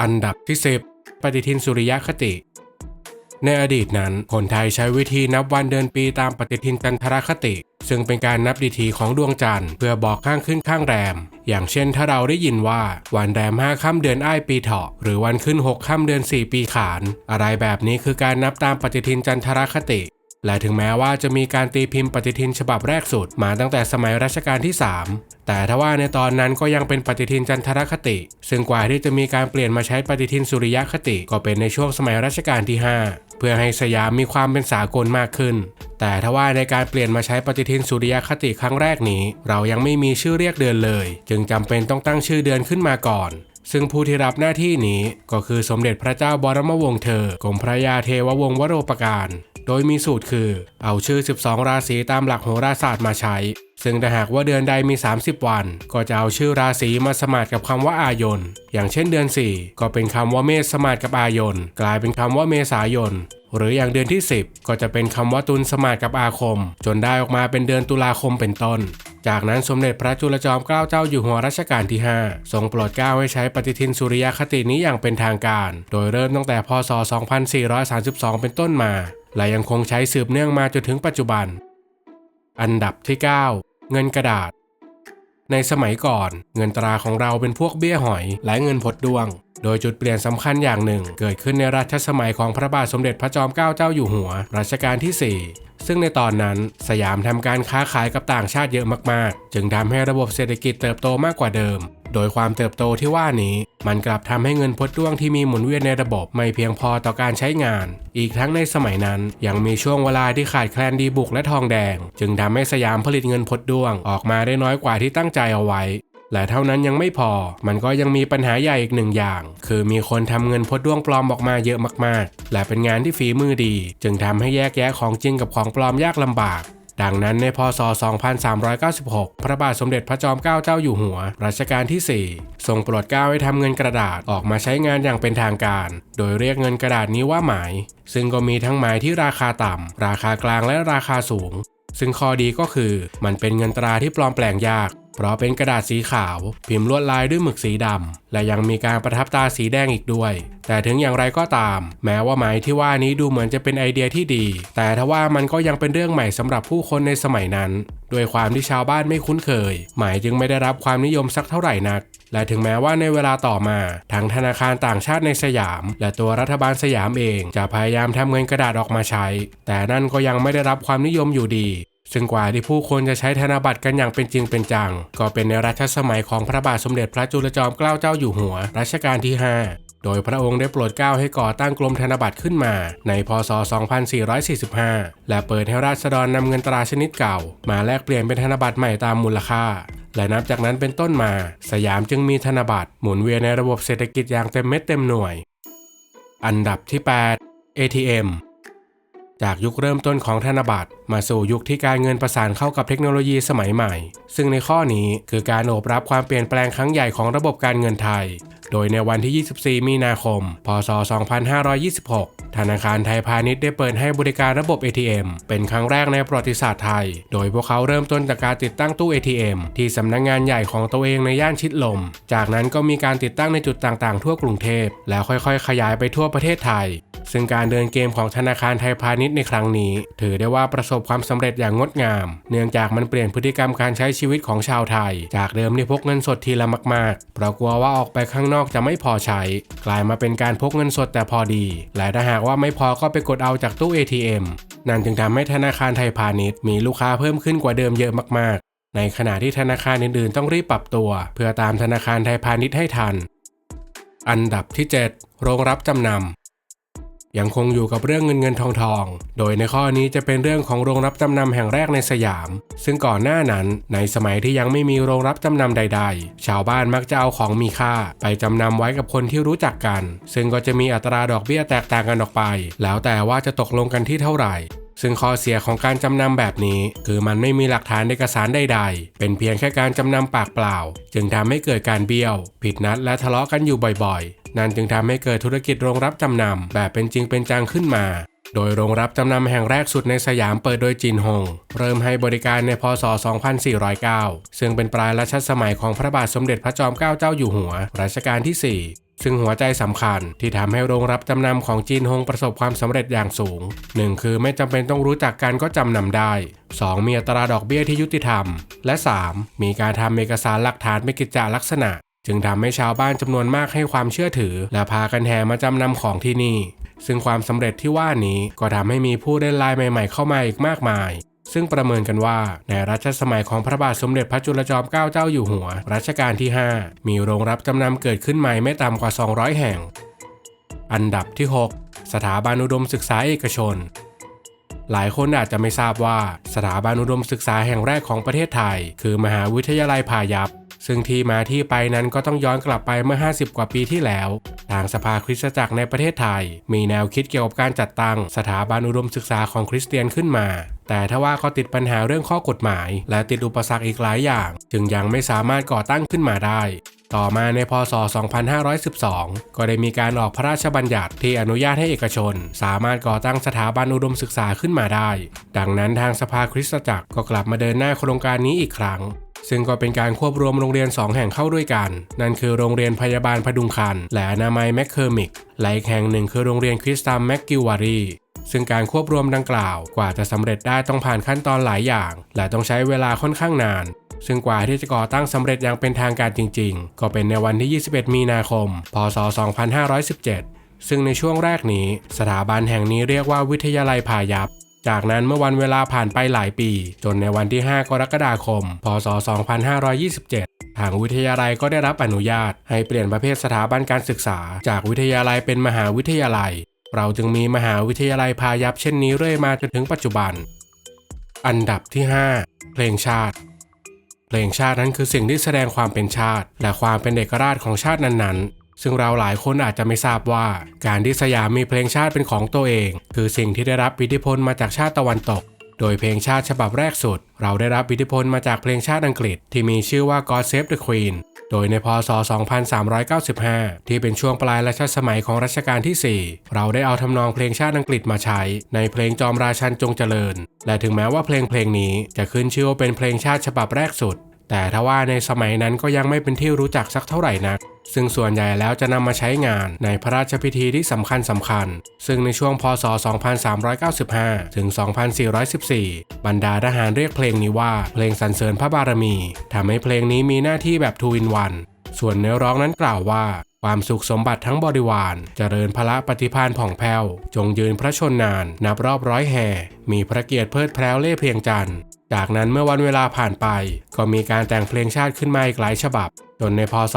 อันดับที่ 10 ปฏิทินสุริยคติ ในอดีตนั้น คนไทยใช้วิธีนับวันเดือนปีตามปฏิทินจันทรคติ ซึ่งเป็นการนับดิถีของดวงจันทร์เพื่อบอกข้างขึ้นข้างแรม อย่างเช่นถ้าเราได้ยินว่าวันแรมห้าค่ำเดือนอ้ายปีเถาะหรือวันขึ้นหกค่ำเดือนสี่ปีขาน อะไรแบบนี้คือการนับตามปฏิทินจันทรคติ และถึงแม้ว่าจะมีการตีพิมพ์ปฏิทินฉบับแรกสุดมาตั้งแต่สมัยรัชกาลที่ 3 แต่ทว่าในตอนนั้นก็ยังเป็นปฏิทินจันทรคติ ซึ่งกว่าที่จะมีการเปลี่ยนมาใช้ปฏิทินสุริยคติก็เป็นในช่วงสมัยรัชกาลที่ 5 เพื่อให้สยามมีความเป็นสากลมากขึ้น แต่ทว่าในการเปลี่ยนมาใช้ปฏิทินสุริยคติครั้งแรกนี้ เรายังไม่มีชื่อเรียกเดือนเลย จึงจำเป็นต้องตั้งชื่อเดือนขึ้นมาก่อนซึ่งผู้ที่รับหน้าที่นี้ก็คือสมเด็จพระเจ้าบรมวงศ์เธอกรมพระยาเทววงศ์วโรปการ โดยมีสูตรคือ เอาชื่อ 12 ราศีตามหลักโหราศาสตร์มาใช้ ซึ่งถ้าหากว่าเดือนใดมี 30 วัน ก็จะเอาชื่อราศีมาสมาทกับคำว่าอายน อย่างเช่นเดือน 4 ก็เป็นคำว่าเมษสมาทกับอายน กลายเป็นคำว่าเมษายน หรืออย่างเดือนที่ 10 ก็จะเป็นคำว่าตุลสมาทกับอาคม จนได้ออกมาเป็นเดือนตุลาคมเป็นต้น จากนั้นสมเด็จพระจุลจอมเกล้าเจ้าอยู่หัวรัชกาลที่ 5 ทรงโปรดเกล้าให้ใช้ปฏิทินสุริยคตินี้อย่างเป็นทางการ โดยเริ่มตั้งแต่พศ 2432 เป็นต้นมา และยังคงใช้สืบเนื่องมาจนถึงปัจจุบัน อันดับที่ 9 เงินกระดาษ ในสมัยก่อน เงินตราของเราเป็นพวกเบี้ยหอย และเงินพดดวงโดยจุดเปลี่ยนสำคัญอย่างหนึ่ง เกิดขึ้นในรัชสมัยของพระบาทสมเด็จพระจอมเกล้าเจ้าอยู่หัวรัชกาลที่ 4 ซึ่งในตอนนั้นสยามทำการค้าขายกับต่างชาติเยอะมากๆ จึงทำให้ระบบเศรษฐกิจเติบโตมากกว่าเดิม โดยความเติบโตที่ว่านี้ มันกลับทำให้เงินพดด้วงที่มีหมุนเวียนในระบบไม่เพียงพอต่อการใช้งาน อีกทั้งในสมัยนั้นยังมีช่วงเวลาที่ขาดแคลนดีบุกและทองแดง จึงทำให้สยามผลิตเงินพดด้วงออกมาได้น้อยกว่าที่ตั้งใจเอาไว้ และเท่านั้นยังไม่พอ มันก็ยังมีปัญหาใหญ่อีกหนึ่งอย่าง คือมีคนทำเงินพดด้วงปลอมออกมาเยอะมากๆ และเป็นงานที่ฝีมือดี จึงทำให้แยกแยะของจริงกับของปลอมยากลำบากดังนั้นในพศ 2396 พระบาทสมเด็จพระจอมเกล้าเจ้าอยู่หัว รัชกาลที่ 4 ทรงโปรดเกล้าให้ทำเงินกระดาษออกมาใช้งานอย่างเป็นทางการ โดยเรียกเงินกระดาษนี้ว่าหมาย ซึ่งก็มีทั้งหมายที่ราคาต่ำ ราคากลางและราคาสูง ซึ่งข้อดีก็คือมันเป็นเงินตราที่ปลอมแปลงยาก เพราะเป็นกระดาษสีขาว พิมพ์ลวดลายด้วยหมึกสีดำ และยังมีการประทับตาสีแดงอีกด้วย แต่ถึงอย่างไรก็ตาม แม้ว่าหมายที่ว่านี้ดูเหมือนจะเป็นไอเดียที่ดี แต่ทว่ามันก็ยังเป็นเรื่องใหม่สำหรับผู้คนในสมัยนั้น ด้วยความที่ชาวบ้านไม่คุ้นเคยหมายจึงไม่ได้รับความนิยมสักเท่าไหร่นัก และถึงแม้ว่าในเวลาต่อมาทั้งธนาคารต่างชาติในสยาม และตัวรัฐบาลสยามเอง จะพยายามทำเงินกระดาษออกมาใช้ แต่นั่นก็ยังไม่ได้รับความนิยมอยู่ดี ซึ่งกว่าที่ผู้คนจะใช้ธนบัตรกันอย่างเป็นจริงเป็นจัง ก็เป็นในรัชสมัยของพระบาทสมเด็จพระจุลจอมเกล้าเจ้าอยู่หัวรัชกาลที่ 5 โดยพระองค์ได้โปรดเกล้าให้ก่อตั้งกรมธนบัตรขึ้นมา ในพศ 2445 และเปิดให้ราษฎรนำเงินตราชนิดเก่า มาแลกเปลี่ยนเป็นธนบัตรใหม่ตามมูลค่าและนับจากนั้นเป็นต้นมา สยามจึงมีธนบัตรหมุนเวียนในระบบเศรษฐกิจอย่างเต็มเม็ดเต็มหน่วย อันดับที่ 8 ATM จากยุคเริ่มต้นของธนบัตรมาสู่ยุคที่การเงินประสานเข้ากับเทคโนโลยีสมัยใหม่ ซึ่งในข้อนี้คือการโอบรับความเปลี่ยนแปลงครั้งใหญ่ของระบบการเงินไทย โดยในวันที่ 24 มีนาคม พศ 2526 ธนาคารไทยพาณิชย์ได้เปิดให้บริการระบบ ATM เป็นครั้งแรกในประวัติศาสตร์ไทย โดยพวกเขาเริ่มต้นจากการติดตั้งตู้ ATM ที่สำนักงงานใหญ่ของตัวเองในย่านชิดลม จากนั้นก็มีการติดตั้งในจุดต่างๆ ทั่วกรุงเทพ แล้วค่อยๆ ขยายไปทั่วประเทศไทย ซึ่งการเดินเกมของธนาคารไทยพาณิชย์ในครั้งนี้ ถือได้ว่าประสบความสำเร็จอย่างงดงาม เนื่องจากมันเปลี่ยนพฤติกรรมการใช้ชีวิตของชาวไทย จากเดิมที่พกเงินสดทีละมากๆ เพราะกลัวว่าออกไปข้างนอกจะไม่พอใช้ กลายมาเป็นการพกเงินสดแต่พอดี และถ้าหากว่าไม่พอก็ไปกดเอาจากตู้ ATM นั่นจึงทำให้ธนาคารไทยพาณิชย์มีลูกค้าเพิ่มขึ้นกว่าเดิมเยอะมากๆ ในขณะที่ธนาคารอื่นๆ ต้องรีบปรับตัว เพื่อตามธนาคารไทยพาณิชย์ให้ทัน อันดับที่ 7 โรงรับจำนำ ยังคงอยู่กับเรื่องเงินเงินทองทอง โดยในข้อนี้จะเป็นเรื่องของโรงรับจำนำแห่งแรกในสยาม ซึ่งก่อนหน้านั้นในสมัยที่ยังไม่มีโรงรับจำนำใด ๆ ชาวบ้านมักจะเอาของมีค่า ไปจำนำไว้กับคนที่รู้จักกัน ซึ่งก็จะมีอัตราดอกเบี้ยแตกต่างกันออกไป แล้วแต่ว่าจะตกลงกันที่เท่าไหร่ซึ่งข้อเสียของการจำนำแบบนี้ คือมันไม่มีหลักฐานเอกสารใดๆ เป็นเพียงแค่การจำนำปากเปล่า จึงทำให้เกิดการเบี้ยว ผิดนัดและทะเลาะกันอยู่บ่อย นั่นจึงทำให้เกิดธุรกิจโรงรับจำนำแบบเป็นจริงเป็นจังขึ้นมา โดยโรงรับจำนำแห่งแรกสุดในสยามเปิดโดยจินฮงเริ่มให้บริการในพศ 2409 ซึ่งเป็นปลายรัชสมัยของพระบาทสมเด็จพระจอมเกล้าเจ้าอยู่หัวรัชกาลที่ 4ซึ่งหัวใจสำคัญที่ทำให้โรงรับจำนำของจีนฮงประสบความสำเร็จอย่างสูง 1. คือไม่จำเป็นต้องรู้จักกันก็จำนำได้ 2. มีอัตราดอกเบี้ยที่ยุติธรรม และ 3. มีการทำเอกสารหลักฐานเป็นกิจจาลักษณะ จึงทำให้ชาวบ้านจำนวนมากให้ความเชื่อถือ และพากันแห่มาจำนำของที่นี่ ซึ่งความสำเร็จที่ว่านี้ก็ทำให้มีผู้เล่นรายใหม่ ๆ เข้ามาอีกมากมายซึ่งประเมินกันว่า ในรัชสมัยของพระบาทสมเด็จพระจุลจอมเกล้าเจ้าอยู่หัว รัชกาลที่ 5 มีโรงรับจำนำเกิดขึ้นใหม่ไม่ต่ำกว่า 200 แห่ง อันดับที่ 6 สถาบันอุดมศึกษาเอกชน หลายคนอาจจะไม่ทราบว่า สถาบันอุดมศึกษาแห่งแรกของประเทศไทย คือมหาวิทยาลัยพายัพ ซึ่งที่มาที่ไปนั้นก็ต้องย้อนกลับไปเมื่อ 50 กว่าปีที่แล้ว ทางสภาคริสตจักรในประเทศไทย มีแนวคิดเกี่ยวกับการจัดตั้งสถาบันอุดมศึกษาของคริสเตียนขึ้นมา แต่ถ้าว่าก็ติดปัญหาเรื่องข้อกฎหมาย และติดอุปสรรคอีกหลายอย่าง จึงยังไม่สามารถก่อตั้งขึ้นมาได้ต่อมาในพศ 2512 ก็ได้มีการออกพระราชบัญญัติที่อนุญาตให้เอกชน สามารถก่อตั้งสถาบันอุดมศึกษาขึ้นมาได้ ดังนั้นทางสภาคริสตจักรก็กลับมาเดินหน้าโครงการนี้อีกครั้ง ซึ่งก็เป็นการควบรวมโรงเรียน 2 แห่งเข้าด้วยกัน นั่นคือโรงเรียนพยาบาลพดุงคัน และนามัยแมคเคอร์มิกและอีกแห่งหนึ่งคือโรงเรียนคริสตัมแมคกิวารีซึ่งการควบรวมดังกล่าว กว่าจะสำเร็จได้ต้องผ่านขั้นตอนหลายอย่าง และต้องใช้เวลาค่อนข้างนาน ซึ่งกว่าที่จะก่อตั้งสำเร็จอย่างเป็นทางการจริง ๆ ก็เป็นในวันที่ 21 มีนาคม พศ 2517 ซึ่งในช่วงแรกนี้ สถาบันแห่งนี้เรียกว่าวิทยาลัยพายัพ จากนั้นเมื่อวันเวลาผ่านไปหลายปี จนในวันที่ 5 กรกฎาคม พศ 2527 ทางวิทยาลัยก็ได้รับอนุญาต ให้เปลี่ยนประเภทสถาบันการศึกษา จากวิทยาลัยเป็นมหาวิทยาลัย เราจึงมีมหาวิทยาลัยพายัพเช่นนี้เรื่อยมาจนถึงปัจจุบัน อันดับที่ 5 เพลงชาติ เพลงชาตินั้นคือสิ่งที่แสดงความเป็นชาติ และความเป็นเอกราชของชาตินั้นๆ ซึ่งเราหลายคนอาจจะไม่ทราบว่า การที่สยามมีเพลงชาติเป็นของตัวเอง คือสิ่งที่ได้รับอิทธิพลมาจากชาติตะวันตก โดยเพลงชาติฉบับแรกสุด เราได้รับอิทธิพลมาจากเพลงชาติอังกฤษ ที่มีชื่อว่า God Save the Queen โดยในพศ 2395 ที่เป็นช่วงปลายรัชสมัยของรัชกาลที่ 4 เราได้เอาทำนองเพลงชาติอังกฤษมาใช้ ในเพลงจอมราชันจงเจริญ และถึงแม้ว่าเพลงเพลงนี้จะขึ้นชื่อว่าเป็นเพลงชาติฉบับแรกสุด แต่ถ้าว่าในสมัยนั้นก็ยังไม่เป็นที่รู้จักสักเท่าไหร่นัก ซึ่งส่วนใหญ่แล้วจะนำมาใช้งานในพระราชพิธีที่สำคัญสำคัญ ซึ่งในช่วงพศ 2395 ถึง 2414 บรรดาทหารเรียกเพลงนี้ว่าเพลงสรรเสริญพระบารมีทำให้เพลงนี้มีหน้าที่แบบทูอินวันส่วนเนื้อร้องนั้นกล่าวว่าความสุขสมบัติทั้งบริวาร เจริญพระปฏิพานผ่องแผ้ว จงยืนพระชนนาน นับรอบร้อยแห่ มีพระเกียรติเพิดแพร้วเล่เพียงจันทร์ จากนั้นเมื่อวันเวลาผ่านไป ก็มีการแต่งเพลงชาติขึ้นมาอีกหลายฉบับ จนในพศ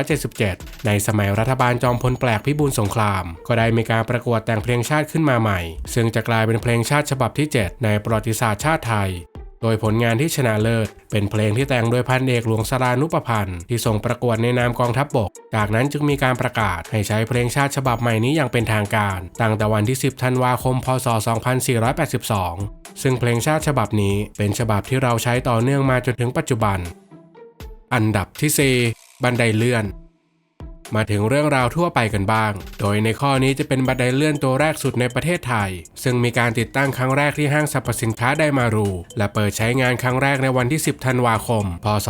2477 ในสมัยรัฐบาลจอมพลแปลกพิบูลสงคราม ก็ได้มีการประกวดแต่งเพลงชาติขึ้นมาใหม่ ซึ่งจะกลายเป็นเพลงชาติฉบับที่ 7 ในประวัติศาสตร์ชาติไทย โดยผลงานที่ชนะเลิศ เป็นเพลงที่แต่งโดยพันเอกหลวงสรานุปพันธ์ที่ส่งประกวดในนามกองทัพบบก จากนั้นจึงมีการประกาศให้ใช้เพลงชาติฉบับใหม่นี้อย่างเป็นทางการ ตั้งแต่วันที่ 10 ธันวาคม พศ 2482 ซึ่งเพลงชาติฉบับนี้เป็นฉบับที่เราใช้ต่อเนื่องมาจนถึงปัจจุบัน อันดับที่ 4 บันไดเลื่อน มาถึงเรื่องราวทั่วไปกันบ้าง โดยในข้อนี้จะเป็นบันไดเลื่อนตัวแรกสุดในประเทศไทย ซึ่งมีการติดตั้งครั้งแรกที่ห้างสรรพสินค้าไดมารู และเปิดใช้งานครั้งแรกในวันที่ 10 ธันวาคม พศ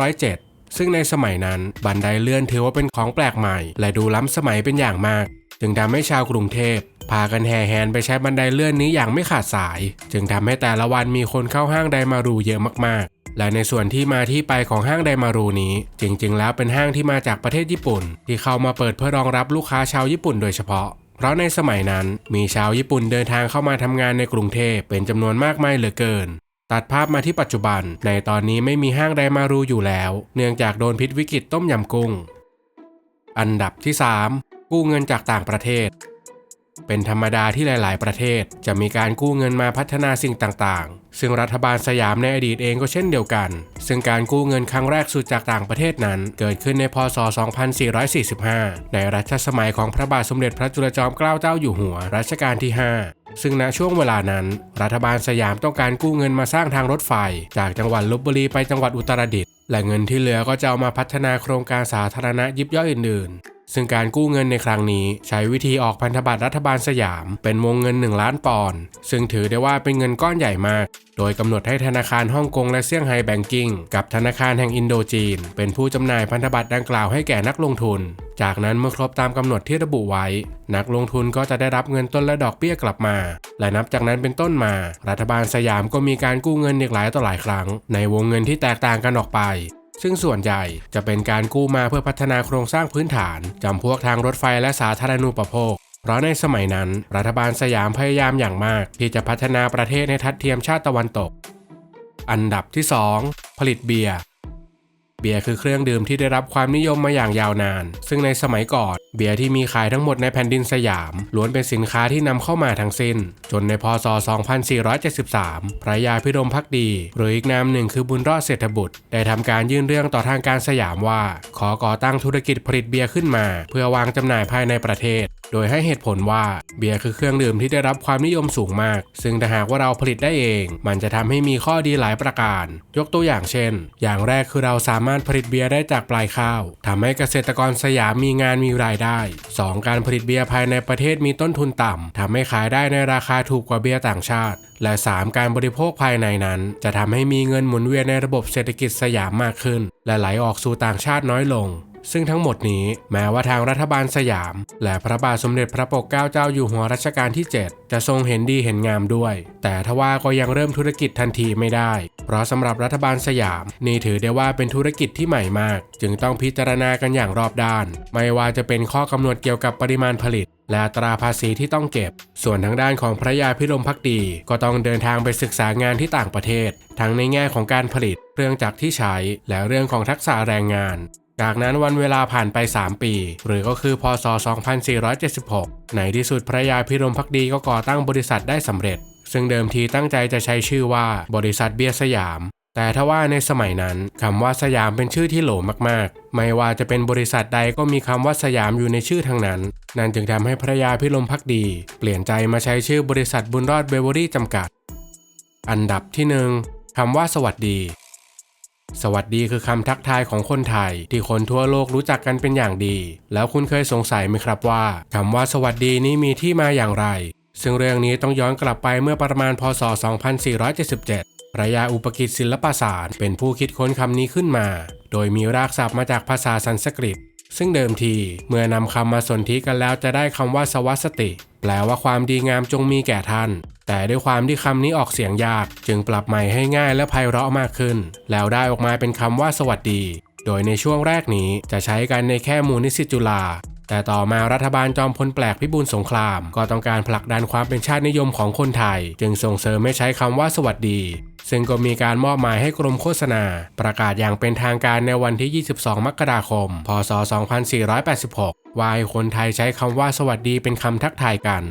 2507 ซึ่งในสมัยนั้นบันไดเลื่อนถือว่าเป็นของแปลกใหม่ และดูล้ำสมัยเป็นอย่างมาก จึงทำให้ชาวกรุงเทพพากันแห่แหนไปใช้บันไดเลื่อนนี้อย่างไม่ขาดสาย จึงทำให้แต่ละวันมีคนเข้าห้างไดมารูเยอะมากๆ และในส่วนที่มาที่ไปของห้างไดมารูนี้ จริงๆ แล้วเป็นห้างที่มาจากประเทศญี่ปุ่น ที่เข้ามาเปิดเพื่อรองรับลูกค้าชาวญี่ปุ่นโดยเฉพาะ เพราะในสมัยนั้นมีชาวญี่ปุ่นเดินทางเข้ามาทำงานในกรุงเทพเป็นจำนวนมากมายเหลือเกิน ตัดภาพมาที่ปัจจุบัน ในตอนนี้ไม่มีห้างไดมารูอยู่แล้ว เนื่องจากโดนพิษวิกฤตต้มยำกุ้ง อันดับที่ 3 กู้เงินจากต่างประเทศ เป็นธรรมดาที่หลาย ๆ ประเทศ จะมีการกู้เงินมาพัฒนาสิ่งต่าง ๆ ซึ่งรัฐบาลสยามในอดีตเองก็เช่นเดียวกัน ซึ่งการกู้เงินครั้งแรกสุดจากต่างประเทศนั้น เกิดขึ้นในพศ 2445 ในรัชสมัยของพระบาทสมเด็จพระจุลจอมเกล้าเจ้าอยู่หัวรัชกาลที่ 5ซึ่งณช่วงเวลานั้น รัฐบาลสยามต้องการกู้เงินมาสร้างทางรถไฟ จากจังหวัดลบบุรีไปจังหวัดอุตรดิตถ์และเงินที่เหลือก็จะเอามาพัฒนาโครงการสาธารณะยิบย่อยอื่นๆ ซึ่งการกู้เงินในครั้งนี้ใช้วิธีออกพันธบัตรรัฐบาลสยาม เป็นวงเงิน 1 ล้านปอนด์ซึ่งถือได้ว่าเป็นเงินก้อนใหญ่มาก โดยกำหนดให้ธนาคารฮ่องกงและเซี่ยงไฮ้แบงกิ้งกับธนาคารแห่งอินโดจีน เป็นผู้จำหน่ายพันธบัตรดังกล่าวให้แก่นักลงทุน จากนั้นเมื่อครบตามกำหนดที่ระบุไว้ นักลงทุนก็จะได้รับเงินต้นและดอกเบี้ยกลับมา และนับจากนั้นเป็นต้นมา รัฐบาลสยามก็มีการกู้เงินอีกหลายต่อหลายครั้ง ในวงเงินที่แตกต่างกันออกไป ซึ่งส่วนใหญ่จะเป็นการกู้มาเพื่อพัฒนาโครงสร้างพื้นฐาน จำพวกทางรถไฟและสาธารณูปโภคเพราะในสมัยนั้น รัฐบาลสยามพยายามอย่างมาก ที่จะพัฒนาประเทศในทัดเทียมชาติตะวันตก อันดับที่ 2 ผลิตเบียร์ เบียร์คือเครื่องดื่มที่ได้รับความนิยมมาอย่างยาวนาน ซึ่งในสมัยก่อน เบียร์ที่มีขายทั้งหมดในแผ่นดินสยาม ล้วนเป็นสินค้าที่นำเข้ามาทั้งสิ้น จนในพศ 2473 พระยาพิรมพักดี หรืออีกนามหนึ่งคือบุญรอดเศรษฐบุตร ได้ทำการยื่นเรื่องต่อทางการสยามว่า ขอก่อตั้งธุรกิจผลิตเบียร์ขึ้นมา เพื่อวางจำหน่ายภายในประเทศ โดยให้เหตุผลว่าเบียร์คือเครื่องดื่มที่ได้รับความนิยมสูงมาก ซึ่งถ้าหากว่าเราผลิตได้เอง มันจะทำให้มีข้อดีหลายประการ ยกตัวอย่างเช่น อย่างแรกคือเราสามารถผลิตเบียร์ได้จากปลายข้าวทำให้เกษตรกรสยามมีงานมีรายได้ 2. การผลิตเบียร์ภายในประเทศมีต้นทุนต่ำทำให้ขายได้ในราคาถูกกว่าเบียร์ต่างชาติ และ 3. การบริโภคภายในนั้น จะทำให้มีเงินหมุนเวียนในระบบเศรษฐกิจสยามมากขึ้น และไหลออกสู่ต่างชาติน้อยลง ซึ่งทั้งหมดนี้แม้ว่าทางรัฐบาลสยาม และพระบาทสมเด็จพระปกเกล้าเจ้าอยู่หัวรัชกาลที่ 7 จะทรงเห็นดีเห็นงามด้วย แต่ทว่าก็ยังเริ่มธุรกิจทันทีไม่ได้ เพราะสำหรับรัฐบาลสยาม นี่ถือได้ว่าเป็นธุรกิจที่ใหม่มาก จึงต้องพิจารณากันอย่างรอบด้าน ไม่ว่าจะเป็นข้อกำหนดเกี่ยวกับปริมาณผลิต และตราภาษีที่ต้องเก็บ ส่วนทางด้านของพระยาพิรมพักดี ก็ต้องเดินทางไปศึกษางานที่ต่างประเทศ ทั้งในแง่ของการผลิต เครื่องจักรที่ใช้ และเรื่องของทักษะแรงงาน จากนั้นวันเวลาผ่านไป 3 ปี หรือก็คือพศ 2476 ในที่สุดพระยาพิรมพักดีก็ก่อตั้งบริษัทได้สำเร็จ ซึ่งเดิมทีตั้งใจจะใช้ชื่อว่าบริษัทเบียร์สยาม แต่ทว่าในสมัยนั้นคำว่าสยามเป็นชื่อที่โหลมากๆ ไม่ว่าจะเป็นบริษัทใดก็มีคำว่าสยามอยู่ในชื่อทั้งนั้น นั่นจึงทำให้พระยาพิรมพักดี เปลี่ยนใจมาใช้ชื่อบริษัทบุญรอดเบเวอรี่จำกัด อันดับที่หนึ่งคำว่าสวัสดี สวัสดีคือคำทักทายของคนไทย ที่คนทั่วโลกรู้จักกันเป็นอย่างดี แล้วคุณเคยสงสัยไหมครับว่าคำว่าสวัสดีนี้มีที่มาอย่างไร ซึ่งเรื่องนี้ต้องย้อนกลับไปเมื่อประมาณพศ 2477 ระยาอุปกิจศิลปศาสตร์เป็นผู้คิดค้นคำนี้ขึ้นมา โดยมีรากศัพท์มาจากภาษาสันสกฤต ซึ่งเดิมทีเมื่อนำคำมาสนธิกันแล้วจะได้คำว่าสวัสติ แปลว่าความดีงามจงมีแก่ท่าน แต่ด้วยความที่คำนี้ออกเสียงยาก จึงปรับใหม่ให้ง่ายและไพเราะมากขึ้น แล้วได้ออกมาเป็นคำว่าสวัสดี โดยในช่วงแรกนี้จะใช้กันในแค่หมู่นิสิตจุฬาแต่ต่อมารัฐบาลจอมพลแปลกพิบูลสงคราม ก็ต้องการผลักดันความเป็นชาตินิยมของคนไทย จึงส่งเสริมไม่ใช้คำว่าสวัสดี ซึ่งก็มีการมอบหมายให้กรมโฆษณา ประกาศอย่างเป็นทางการในวันที่ 22 มกราคม พศ 2486 ว่าให้คนไทยใช้คำว่าสวัสดีเป็นคำทักทายกัน